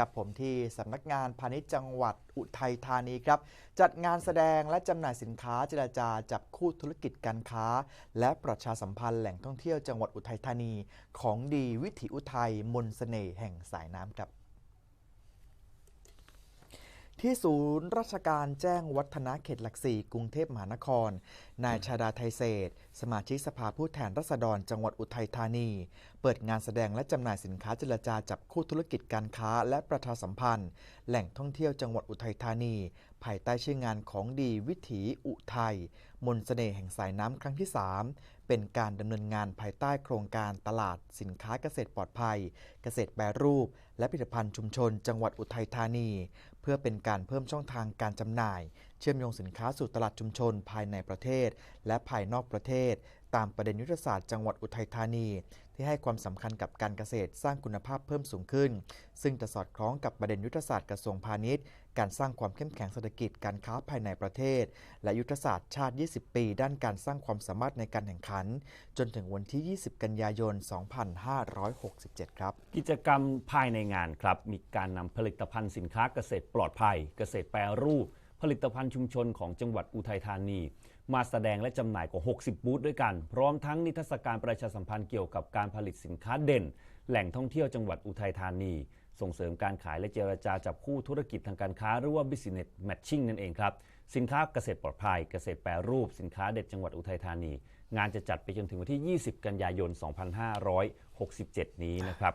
ครับผมที่สำนักงานพาณิชย์จังหวัดอุทัยธานีครับ จัดงานแสดงและจำหน่ายสินค้าเจรจาจับคู่ธุรกิจการค้า และประชาสัมพันธ์แหล่งท่องเที่ยวจังหวัดอุทัยธานี ของดีวิถีอุทัยมนสเสน่ห์แห่งสายน้ำครับ ที่ศูนย์ราชการแจ้งวัฒนะเขตหลักสี่กรุงเทพมหานคร นายชาดาไทยเศษ สมาชิกสภาผู้แทนราษฎรจังหวัดอุทัยธานี เปิดงานแสดงและจำหน่ายสินค้าเจรจาจับคู่ธุรกิจการค้าและประชาสัมพันธ์ แหล่งท่องเที่ยวจังหวัดอุทัยธานี ภายใต้ชื่องานของดีวิถีอุทัยมนสเสน่ห์แห่งสายน้ำครั้งที่ 3 เป็นการดำเนินงานภายใต้โครงการตลาดสินค้าเกษตรปลอดภัย เกษตรแปรรูป และผลิตภัณฑ์ชุมชน จังหวัดอุทัยธานี เพื่อเป็นการเพิ่มช่องทางการจำหน่าย เชื่อมโยงสินค้าสู่ตลาดชุมชนภายในประเทศ และภายนอกประเทศ ตามประเด็นยุทธศาสตร์จังหวัดอุทัยธานี ที่ให้ความสำคัญกับการเกษตรสร้างคุณภาพเพิ่มสูงขึ้น ซึ่งจะสอดคล้องกับประเด็นยุทธศาสตร์กระทรวงพาณิชย์ การสร้างความเข้มแข็งเศรษฐกิจการค้าภายในประเทศ และยุทธศาสตร์ชาติ 20 ปี ด้านการสร้างความสามารถในการแข่งขัน จนถึงวันที่ 20 กันยายน 2567 ครับ กิจกรรมภายในงานครับมีการนำผลิตภัณฑ์สินค้าเกษตรปลอดภัย เกษตรแปรรูป ผลิตภัณฑ์ชุมชนของจังหวัดอุทัยธานี มาแสดงและจำหน่ายกว่า 60 บูธด้วยกัน พร้อมทั้งนิทรรศการประชาสัมพันธ์เกี่ยวกับการผลิตสินค้าเด่น แหล่งท่องเที่ยวจังหวัดอุทัยธานี ส่งเสริมการขายและเจรจาจับคู่ธุรกิจทางการค้าหรือว่า business matching นั่นเองครับสินค้าเกษตรปลอดภัย เกษตรแปรรูป สินค้าเด็ดจังหวัดอุทัยธานี งานจะจัดไปจนถึงวันที่ 20 กันยายน 2567 นี้นะครับ